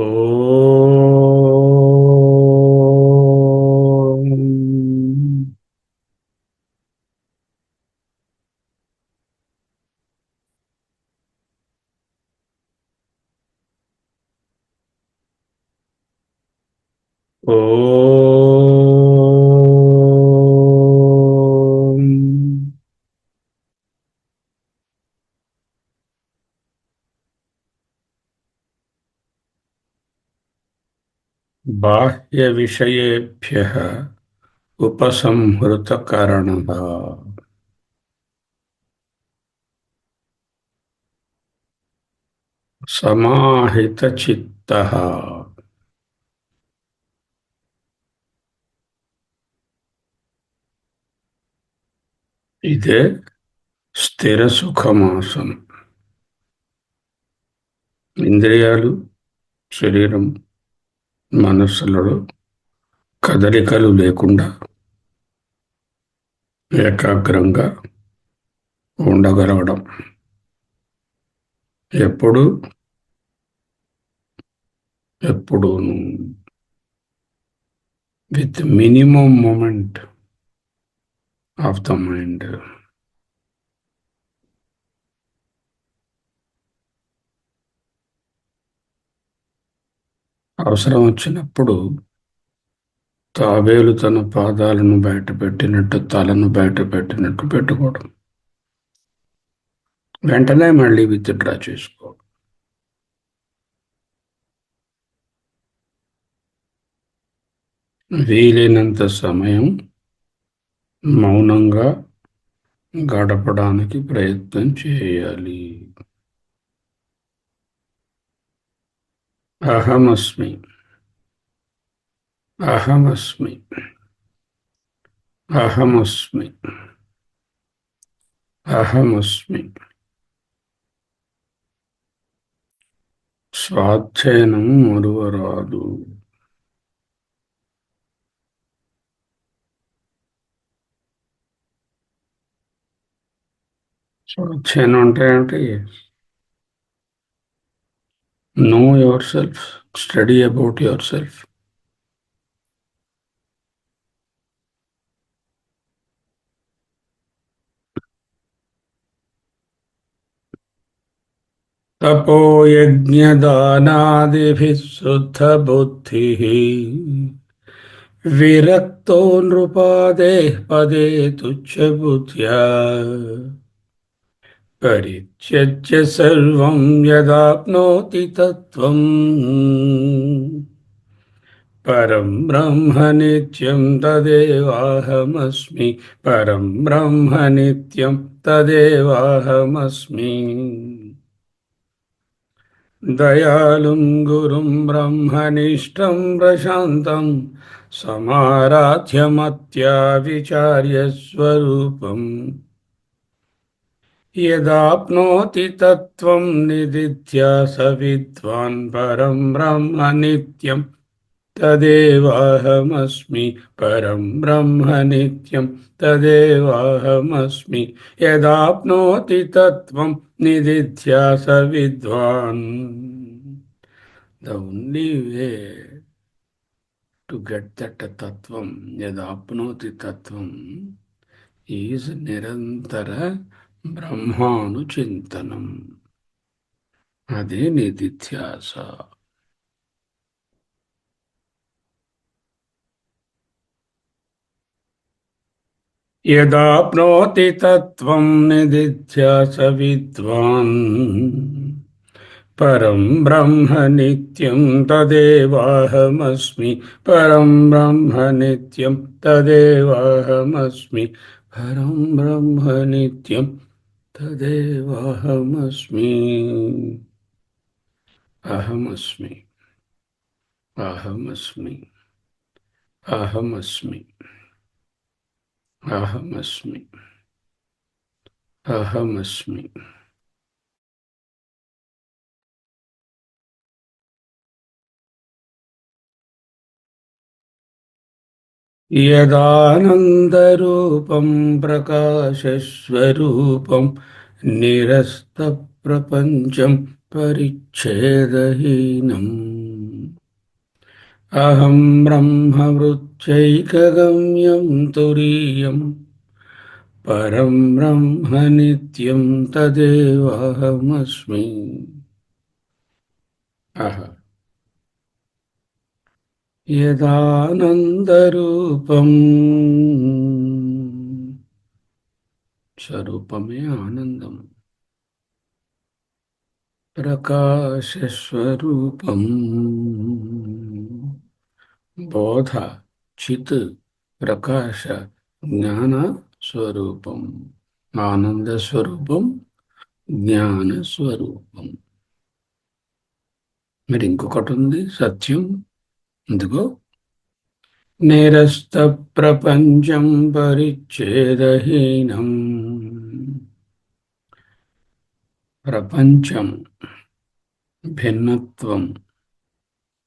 Oh. విషయేభ్య సమాహిత చిత్త ఇదే స్థిర సుఖమాసం ఇంద్రియాలు శరీరం మనస్సులలో కదలికలు లేకుండా ఏకాగ్రంగా ఉండగలగడం ఎప్పుడు? ఎప్పుడు? With minimum moment of the mind. అవసరం వచ్చినప్పుడు తాబేలు తన పాదాలను బయట పెట్టినట్టు తలను బయట పెట్టినట్టు పెట్టుకోవడం. వెంటనే మళ్ళీ విత్డ్రా చేసుకోవడం. వీలైనంత సమయం మౌనంగా గడపడానికి ప్రయత్నం చేయాలి. అహమస్మి. అహమస్మి. అహమస్మి. అహమస్మి. స్వాధ్యయనం మరువరాదు. స్వాధ్యయనం అంటే ఏంటి? Know yourself, study about yourself. तपोयज्ञदानादिभिः शुद्धबुद्धिः। विरक्तो नृपादेः पदे तुच्छ तुच्छबुद्ध्या परित्यज्य सर्वं यदाप्नोति तत्त्वम् परं ब्रह्म नित्यं तदेवाहमस्मि परं ब्रह्म नित्यं तदेवाहमस्मि दयालुं गुरुं ब्रह्मनिष्ठं प्रशान्तं समाराध्यमत्या विचार्य स्वरूपम् यदाप्नोति तत्त्वं निदिध्या स विद्वान् परं ब्रह्म नित्यं। तदेवाहमस्मि परं ब्रह्म नित्यं। तदेवाहमस्मि यदाप्नोति तत्त्वं निदिध्या स विद्वान् the only way to get that tattvam yadapnoti tattvam is nirantara బ్రహ్మాను చింతనం అదే నిధిధ్యాస. యదాప్నోతి తత్వం నిధిధ్యాస విద్వాన్. పరం బ్రహ్మ నిత్యం తదేవాహమస్మి. పరం బ్రహ్మ నిత్యం తదేవాహమస్మి. పరం బ్రహ్మ నిత్యం तदेवाहमस्मि अहमस्मि अहमस्मि अहमस्मि अहमस्मि अहमस्मि यदानन्दरूपं प्रकाशस्वरूपं निरस्तप्रपञ्चं परिच्छेदहीनम् अहं ब्रह्मवृच्चैकगम्यं तुरीयं परं ब्रह्म नित्यं तदेवाहमस्मि अह యదానందరూపం. స్వరూపమే ఆనందం ప్రకాశస్వరూపం. బోధ చిత్ ప్రకాశ జ్ఞాన స్వరూపం. ఆనంద స్వరూపం జ్ఞాన స్వరూపం. మరి ఇంకొకటి ఉంది సత్యం. ఎందుకో? నిరస్త ప్రపంచం పరిచ్ఛేదహీనం. ప్రపంచం భిన్నత్వం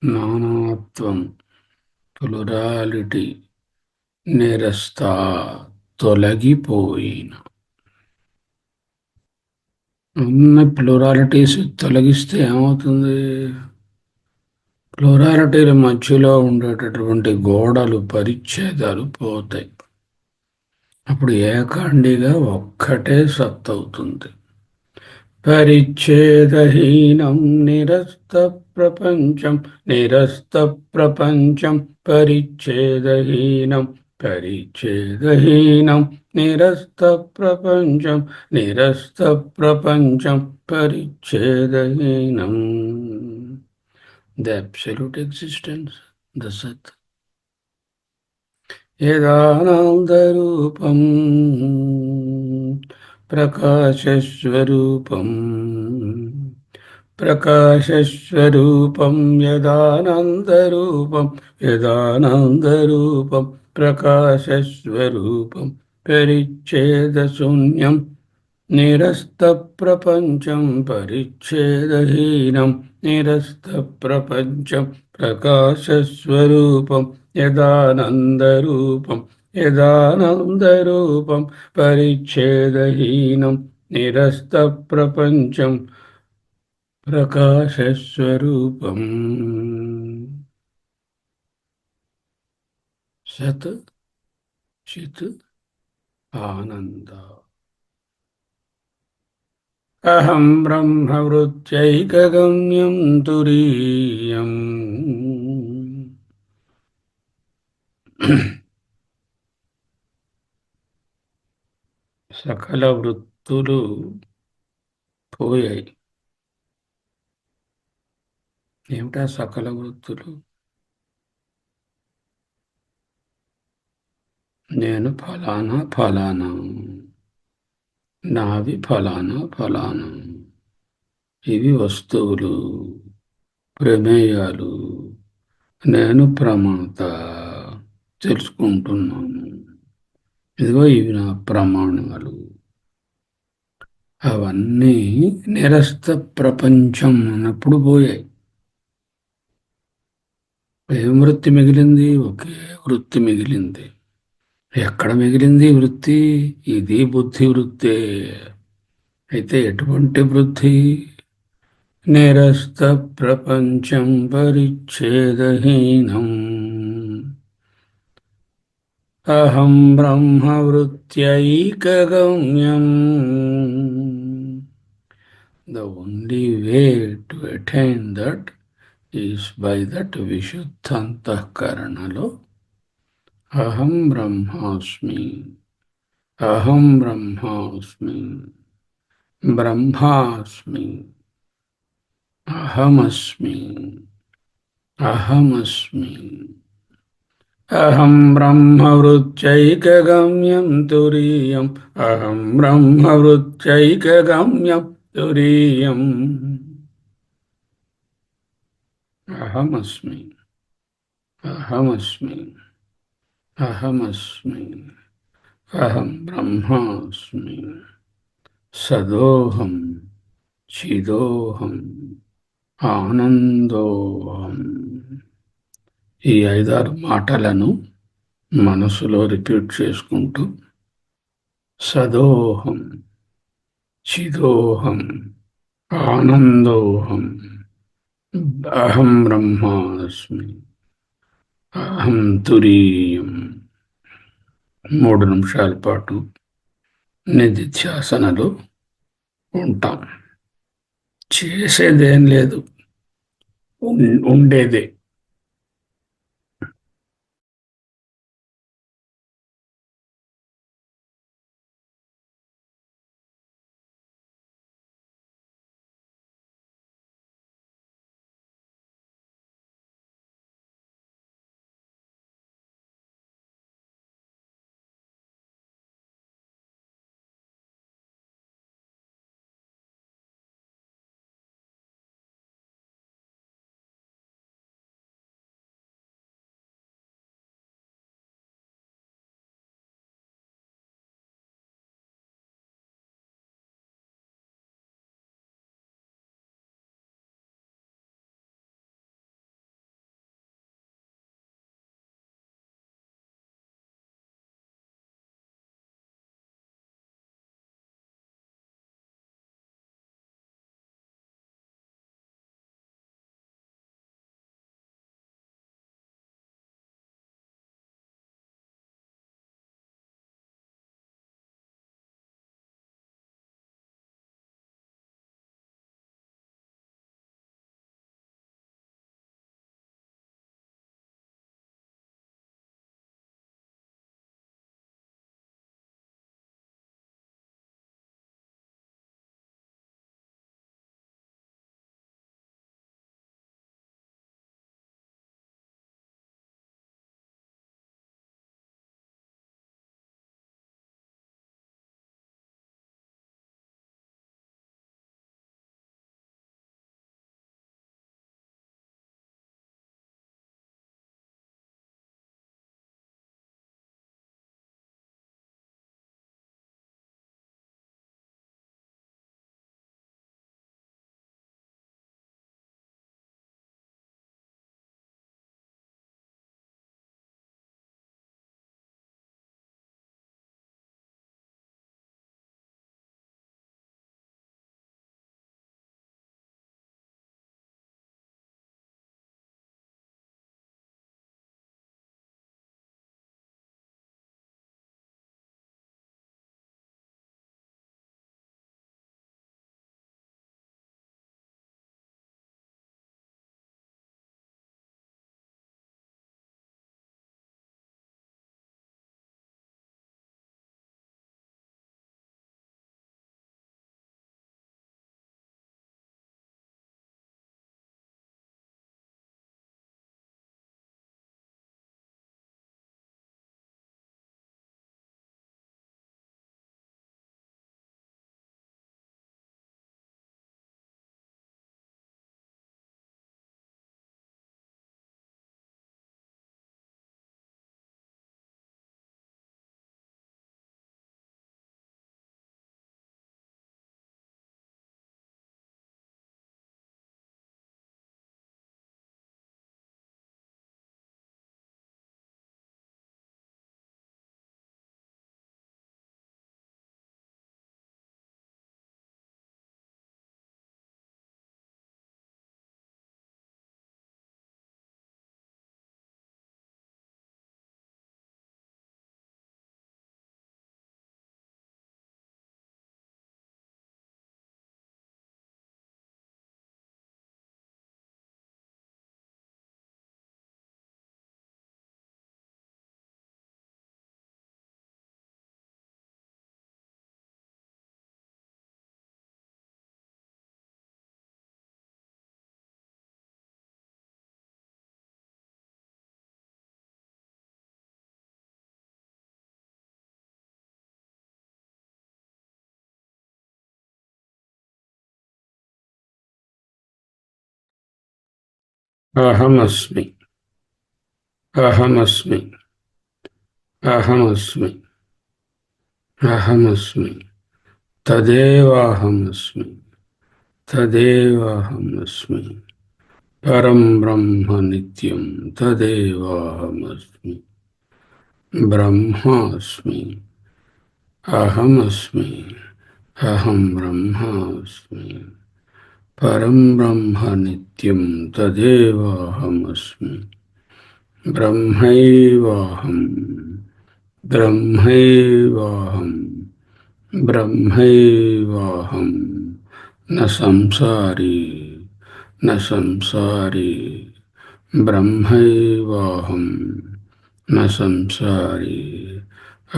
నానాత్వం ప్లురాలిటీ నిరస్త తొలగిపోయిన. ఉన్న ప్లూరాలిటీస్ తొలగిస్తే ఏమవుతుంది? ప్లూరాలిటీల మధ్యలో ఉండేటటువంటి గోడలు పరిచ్ఛేదాలు పోతాయి. అప్పుడు ఏకాండిగా ఒక్కటే సత్తవుతుంది. పరిచ్ఛేదహీనం నిరస్త ప్రపంచం నిరస్త ప్రపంచం పరిచ్ఛేదహీనం పరిచ్ఛేదహీనం నిరస్త ప్రపంచం నిరస్త ప్రపంచం పరిచ్ఛేదహీనం. ద అబ్సల్యూట్ ఎగ్జిస్టెన్స్ ద సత్ యదానందరూపం ప్రకాశస్వరూపం ప్రకాశస్వరూపం యదానందరూపం యదానందరూపం ప్రకాశస్వరూపం పరిచ్ఛేదశూన్యం నిరస్తప్రపంచం పరిచ్ఛేదహీనం నిరస్తప్రపంచం ప్రకాశస్వరూపం యదానందరూపం యదానందరూపం పరిచ్ఛేదహీనం నిరస్తప్రపంచం ప్రకాశస్వరూపం సత్ చిత్ ఆనంద అహం బ్రహ్మవృత్యైకగమ్యం తురీయం సకల వృత్తులు పోయాయి ఏమిటా సకల వృత్తులు నేను ఫలానా ఫలానా। నావి ఫలానా ఫలానా. ఇవి వస్తువులు ప్రమేయాలు. నేను ప్రమాణత తెలుసుకుంటున్నాను. ఇదిగో ఇవి నా ప్రమాణాలు. అవన్నీ నిరస్త ప్రపంచం అన్నప్పుడు పోయాయి. ఏం వృత్తి మిగిలింది? ఒకే వృత్తి మిగిలింది. ఎక్కడ మిగిలింది వృత్తి? ఇది బుద్ధి వృత్తే. అయితే ఎటువంటి వృద్ధి నిరస్త ప్రపంచం పరిచ్ఛేదహీనం. అహం బ్రహ్మవృత్యైకగమ్యం the only way to attain that is by that విశుద్ధంతఃకరణలో అహం బ్రహ్మాస్మి. అహం బ్రహ్మాస్మి. బ్రహ్మాస్మి. అహమస్మి. అహమస్మి. అహం బ్రహ్మవృత్యైకగమ్యం తురీయం. అహం బ్రహ్మవృత్యైకగమ్యం తురీయం. అహమస్మి. అహమస్మి. అహమస్మి అహం బ్రహ్మాస్మి సదోహం చిదోహం ఆనందోహం ఈ ఐదారు మాటలను మనసులో రిపీట్ చేసుకుంటూ సదోహం చిదోహం ఆనందోహం అహం బ్రహ్మాస్మి। అహం తురీయం. మూడు నిమిషాల పాటు నిధిధ్యాసనలో ఉంటాం. చేసేదేం లేదు. ఉం- ఉండేదే. అహమస్మి అహమస్మి అహమస్మి అహమస్మి తదేవాహమస్మి తదేవాహమస్మి పరం బ్రహ్మ నిత్యం తదేవాహమస్మి బ్రహ్మాస్మి అహమస్మి అహం బ్రహ్మాస్మి పరం బ్రహ్మ నిత్యం తదేవాహమస్మి బ్రహ్మైవాహం బ్రహ్మైవాహం బ్రహ్మైవాహం న సంసారీ న సంసారీ బ్రహ్మైవాహం న సంసారీ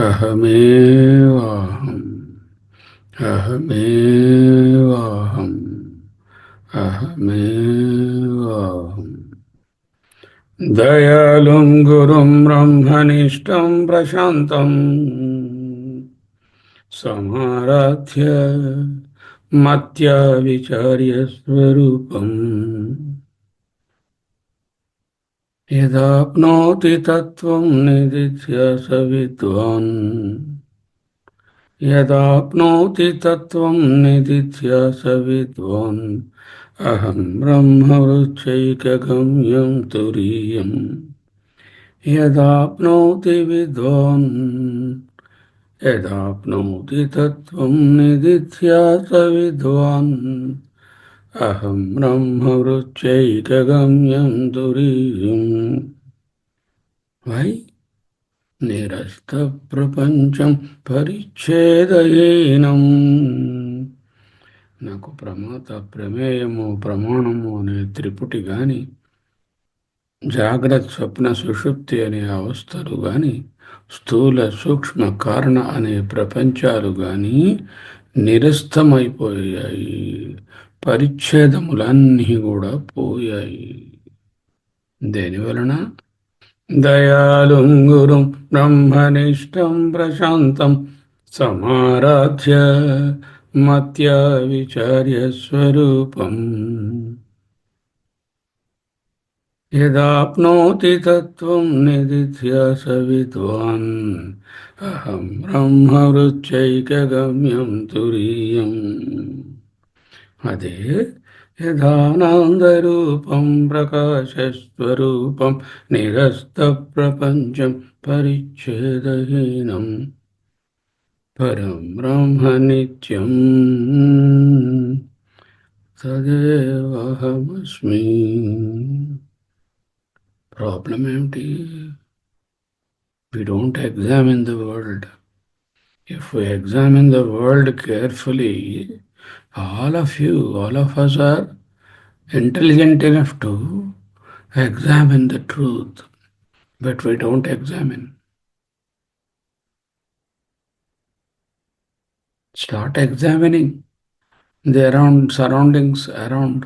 అహమేవాహం అహమేవాహం అహమేవాహం దయాళుం గురుం బ్రహ్మనిష్టం ప్రశాంతం సమారాధ్య మత్యా విచార్య స్వరూపం యదాప్నోతి తత్వం నిదిధ్యాస విద్వాన్ యదాప్నోతి తత్వం నిదిధ్యాస విద్వాన్ అహం బ్రహ్మవృచ్చైకగమ్యం తురీయం యదాప్నోతి విద్వాన్ యదాప్నోతి తత్వం నిదిధ్యాస విద్వాన్ అహం బ్రహ్మవృచ్చైకగమ్యం తురీయం వై నిరస్త ప్రపంచం పరిచ్ఛేదయీనం నాకు ప్రమాత ప్రమేయము ప్రమాణము అనే త్రిపుటి గాని జాగ్రత్త స్వప్న సుషుప్తి అనే అవస్థలు గాని స్థూల సూక్ష్మ కారణ అనే ప్రపంచాలు గాని నిరస్తమైపోయాయి. పరిచ్ఛేదములన్నీ కూడా పోయాయి. దేనివలన? వలన గురుం బ్రహ్మనిష్టం ప్రశాంతం సమారాధ్య మత్యా విచార్య స్వరూపం యదాప్నోతి తత్వం నిదిధ్యాస విద్వాన్ అహం బ్రహ్మవృచ్చైకగమ్యం తురీయం. అదే యథానందరూపం ప్రకాశస్వరూపం నిరస్త ప్రపంచం పరిచ్ఛేదహీనం. परं ब्रह्मनित्यं तदेवाहमस्मि Problem empty. We don't examine the world. If we examine the world carefully, all of you, all of us are intelligent enough to examine the truth, but we don't examine. Start examining the around surroundings around.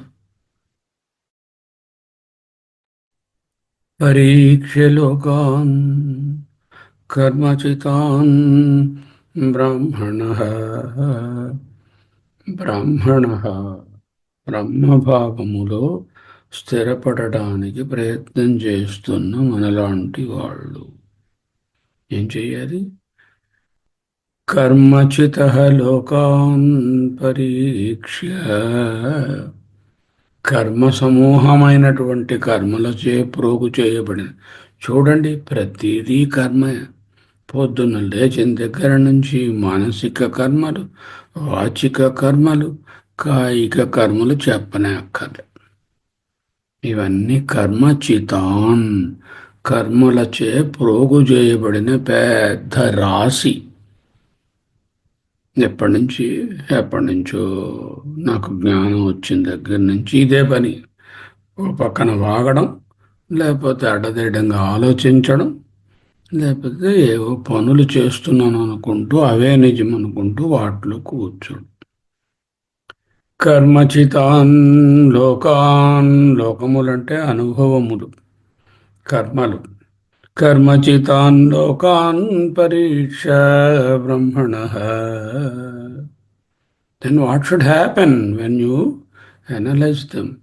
परीक्ष्य लोकान् कर्मचितान् ब्राह्मणः బ్రాహ్మణ బ్రహ్మభావములో స్థిరపడటానికి ప్రయత్నం చేస్తున్న మనలాంటి వాళ్ళు ఏం చెయ్యాలి కర్మచిత లోకాన్ పరీక్ష కర్మ సమూహమైనటువంటి కర్మలచే ప్రోగు చేయబడిన చూడండి ప్రతిదీ కర్మ. పొద్దున్న లేచిన దగ్గర నుంచి మానసిక కర్మలు వాచిక కర్మలు కాయిక కర్మలు చెప్పనే అక్కర్లే ఇవన్నీ కర్మచితాన్. కర్మలచే ప్రోగు చేయబడిన పెద్ద రాశి. ఎప్పటి నుంచి ఎప్పటి నుంచో నాకు జ్ఞానం వచ్చిన దగ్గర నుంచి ఇదే పని. ఓ పక్కన వాగడం లేకపోతే అడ్డదిడ్డంగా ఆలోచించడం లేకపోతే ఏవో పనులు చేస్తున్నాను అనుకుంటూ అవే నిజం అనుకుంటూ వాటిలో కూర్చోడు. కర్మచితాన్ లోకాన్ లోకములంటే అనుభవములు కర్మలు. కర్మచితాన్ లోకాన్ పరీక్ష బ్రహ్మణ then what should happen when you analyse them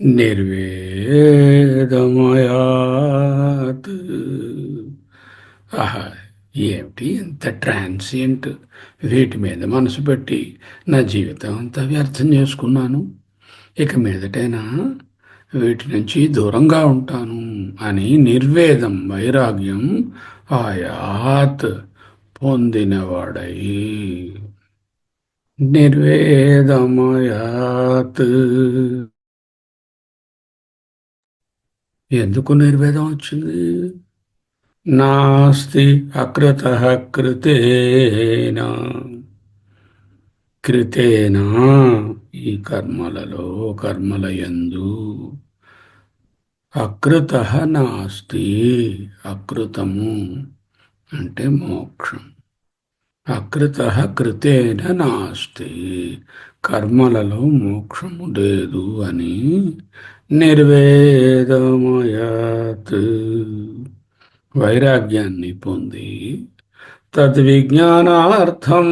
నిర్వేదమయాత్ ఆహా ఏమిటి ఇంత ట్రాన్సియంట్ వీటి మీద మనసు పెట్టి నా జీవితం అంతా వ్యర్థం చేసుకున్నాను. ఇక మీదటైనా వీటి నుంచి దూరంగా ఉంటాను అని నిర్వేదం వైరాగ్యం ఆయాత్ పొందినవాడై. నిర్వేదమయాత్. ఎందుకు నిర్వేదం వచ్చింది? నాస్తి అకృత కృతేనా. కృతేనా ఈ కర్మలలో కర్మల యందు అకృత నాస్తి అకృతము అంటే మోక్షం. అకృత కృతేన నాస్తి కర్మలలో మోక్షము లేదు అని నిర్వేదమయత్. వైరాగ్యాన్ని పొంది తద్విజ్ఞానార్థం.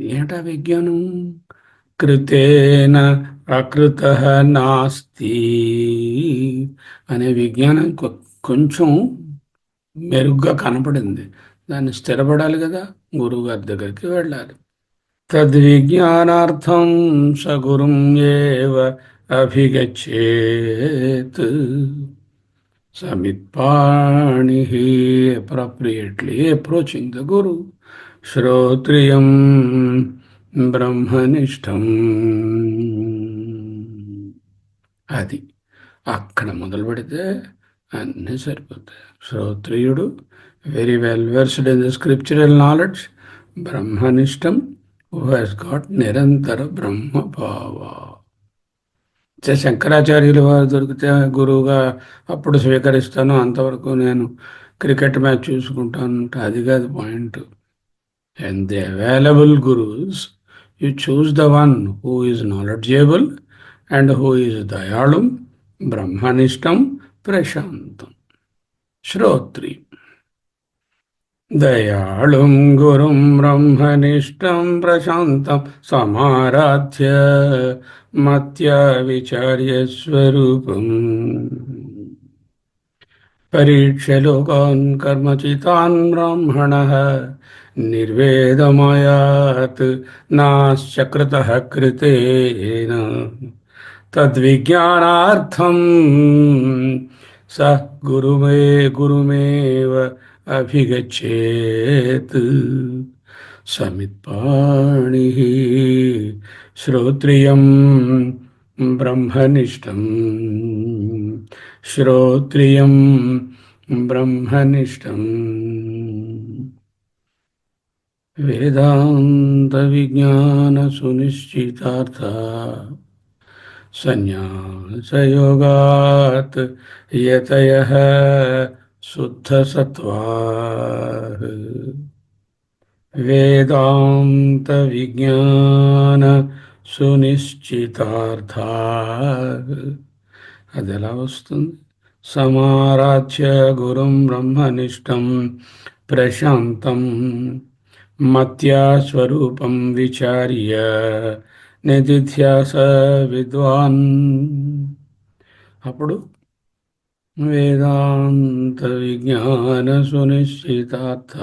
ఏటా విజ్ఞానం? కృతేన అకృత నాస్తి అనే విజ్ఞానం కొంచెం మెరుగ్గా కనపడింది. దాన్ని స్థిరపడాలి కదా గురువు గారి దగ్గరికి వెళ్ళాలి. తద్విజ్ఞానార్థం సగురుం ఏవ అభిగచ్చేత్ సమిత్పాణి అప్రాప్రియేట్లీ అప్రోచింగ్ ద గురు. శ్రోత్రియం బ్రహ్మనిష్టం. అది అక్కడ మొదలు పెడితే అన్నీ సరిపోతాయి. శ్రోత్రియుడు very well versed in the scriptural knowledge బ్రహ్మనిష్టం who has got నిరంతర బ్రహ్మభావ శంకరాచార్యులు వారు దొరికితే గురువుగా అప్పుడు స్వీకరిస్తాను అంతవరకు నేను క్రికెట్ మ్యాచ్ చూసుకుంటాను అది కాదు point. And the available gurus you choose then who is knowledgeable and who is दयालुम् ब्रह्मनिष्ठं प्रशान्तम् श्रोत्रि दयालुं गुरुं ब्रह्मनिष्ठं प्रशान्तं समाराध्य मत्याविचार्यस्वरूपम् परीक्ष्य लोकान् कर्मचितान् ब्राह्मणः నాశ్చకృత కృతేన తద్విజ్ఞానార్థం స గురుమే గురుమేవ అభిగచ్చేత్ సమిత్పాణి శ్రోత్రియం బ్రహ్మనిష్టం శ్రోత్రియం బ్రహ్మనిష్టం వేదాంత విజ్ఞాన సునిశ్చితార్థ संन्यासयोगात् यतयः शुद्धसत्त्वाः వేదాంతవిజ్ఞాన అది ఎలా వస్తుంది సమారాధ్య గురుం బ్రహ్మనిష్టం ప్రశాంతం మత్యా స్వరూపం విచార్య నిధిధ్యాస విద్వాన్ అప్పుడు వేదాంత విజ్ఞాన సునిశ్చితార్థ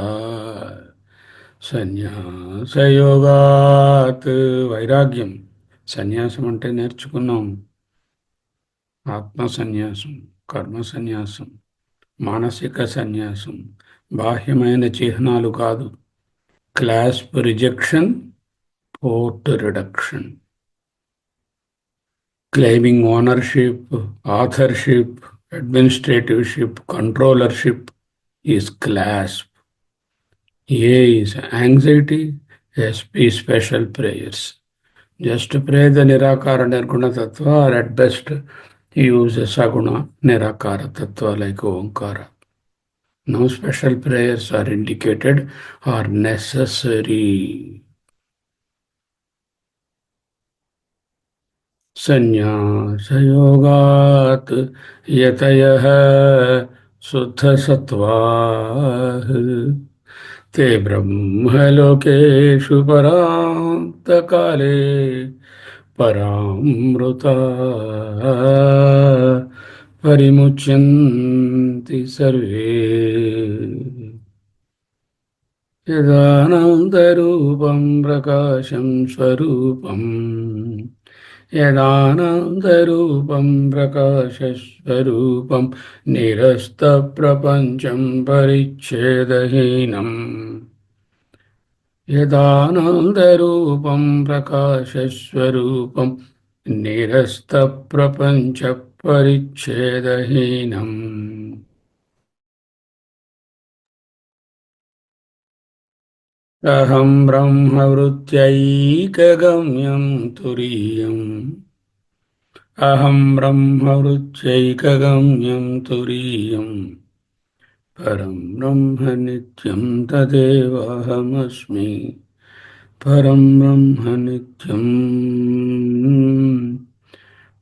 సన్యాసయోగాత్ వైరాగ్యం. సన్యాసం అంటే నేర్చుకున్నాం. ఆత్మ సన్యాసం కర్మ సన్యాసం మానసిక సన్యాసం బాహ్యమైన చిహ్నాలు కాదు. Clasp rejection port reduction. Claiming ownership, authorship, administrativeship, controllership is clasp. A is anxiety, SP special prayers. Just pray the Nirakara Nirguna Tattva or at best use Saguna Nirakara Tattva like Omkara. No special prayers are indicated or necessary. संन्यासयोगात् यतयः शुद्धसत्त्वाः ते ब्रह्मलोकेषु परान्तकाले परामृता పరిముచ్యంతి survey. యదానందరూపం ప్రకాశం స్వరూపం. యదానందరూపం ప్రకాశస్వరూపం నిరస్తప్రపంచం పరిచ్ఛేదహీనం. యదానందరూపం ప్రకాశస్వరూపం నిరస్తప్రపంచ പരിച്ഛേദഹീനം. അഹം ബ്രഹ്മവൃത്യൈകഗമ്യം തുരീയം. അഹം ബ്രഹ്മവൃത്യൈകഗമ്യം തുരീയം. പരം ബ്രഹ്മനിത്യം തദേവഹമസ്മി. പരം ബ്രഹ്മനിത്യം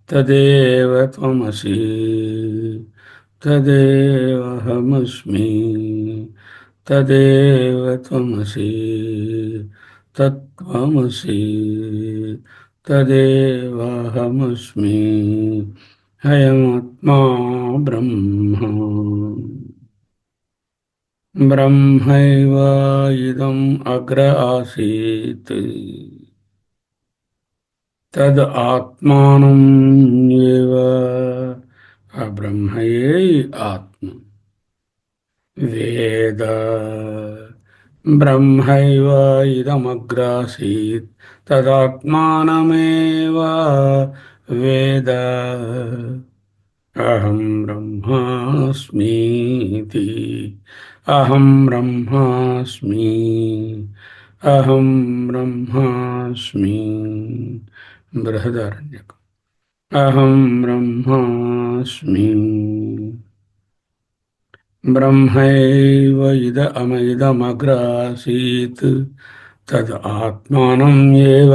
तदेव त्वमसि। तदेवाहमस्मि तदेव त्वमसि। तत्त्वमसि। तदेवाहमस्मि अयमात्मा ब्रह्म। ब्रह्मैव इदम् अग्र आसीत्। తద్ ఆత్మానం ఏవ? ఆ బ్రహ్మయే ఆత్మ. వేద బ్రహ్మైవ ఇదమగ్రాసీత్. తదాత్మానమేవ? వేద. అహం బ్రహ్మాస్మీతి అహం బ్రహ్మాస్మి. అహం బ్రహ్మాస్మి. బృహదారణ్యకం. అహం బ్రహ్మాస్మి. బ్రహ్మైవ ఇద అమైదమగ్రాసీత్. తద్ ఆత్మానం ఏవ.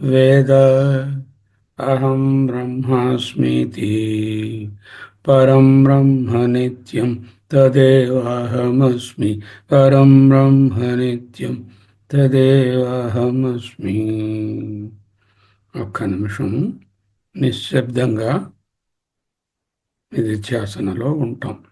వేద. అహం బ్రహ్మాస్మితి. పరం బ్రహ్మ నిత్యం తదేవాహమస్మి. పరం బ్రహ్మ నిత్యం తదేవాహమస్మి. ఒక్క నిమిషం నిశ్శబ్దంగా నిధిధ్యాసనలో ఉంటాం.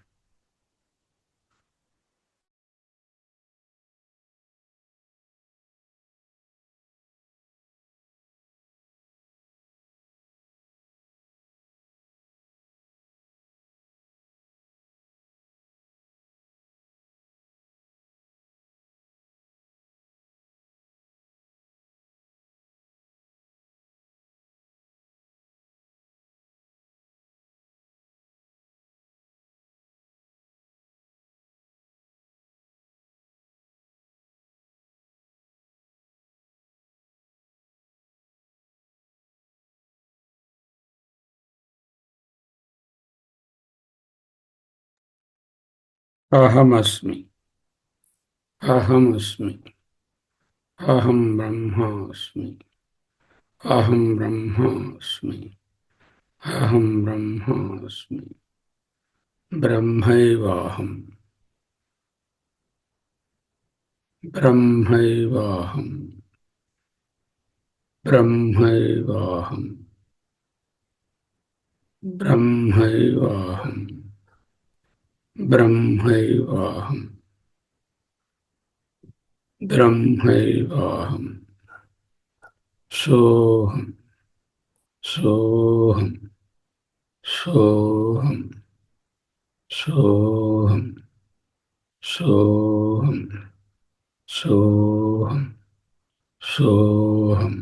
अहम अस्मि। अहम अस्मि। अहम ब्रह्मास्मि अहम ब्रह्मास्मि अहम ब्रह्मास्मि ब्रह्मैवाहम्। ब्रह्मैवाहम्। ब्रह्मैवाहम्। ब्रह्मैवाहम्। ब्रह्मैवाहम् ब्रह्मैवाहम् सोहम सोहम सोहम सोहम सोहम सोऽहं सोऽहं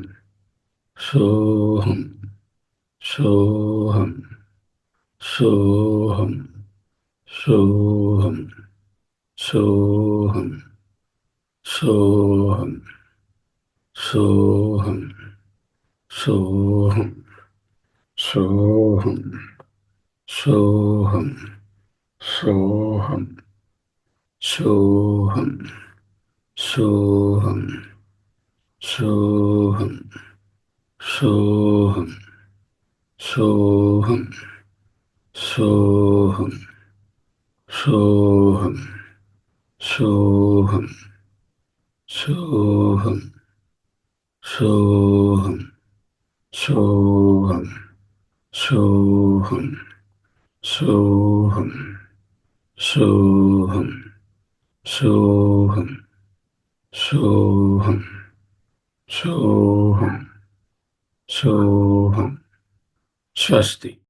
सोहम सोहम सोहम सोहम सोहम सोहम सोहम सोहम सोहम सोहम सोहम सोहम सोहम सोहम सोहम सोहम सोहम सोहम सोहम सोहम सोहम सोहम सोहम सोहम सोहम सोहम सोहम सोहम सोहम स्वस्ति